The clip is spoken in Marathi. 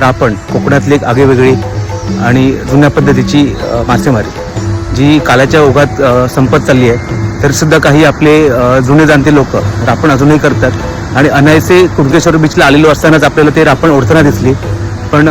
रापण कोकणातली एक आगेवेगळी आणि जुन्या पद्धतीची मासेमारी जी कालाच्या ओघात संपत चालली आहे. तर सुद्धा काही आपले जुने जाणते लोक रापण अजूनही करतात. आणि अनायसे कुणकेश्वर बीचला आलेलो असतानाच आपल्याला ते रापण ओढताना दिसली. पण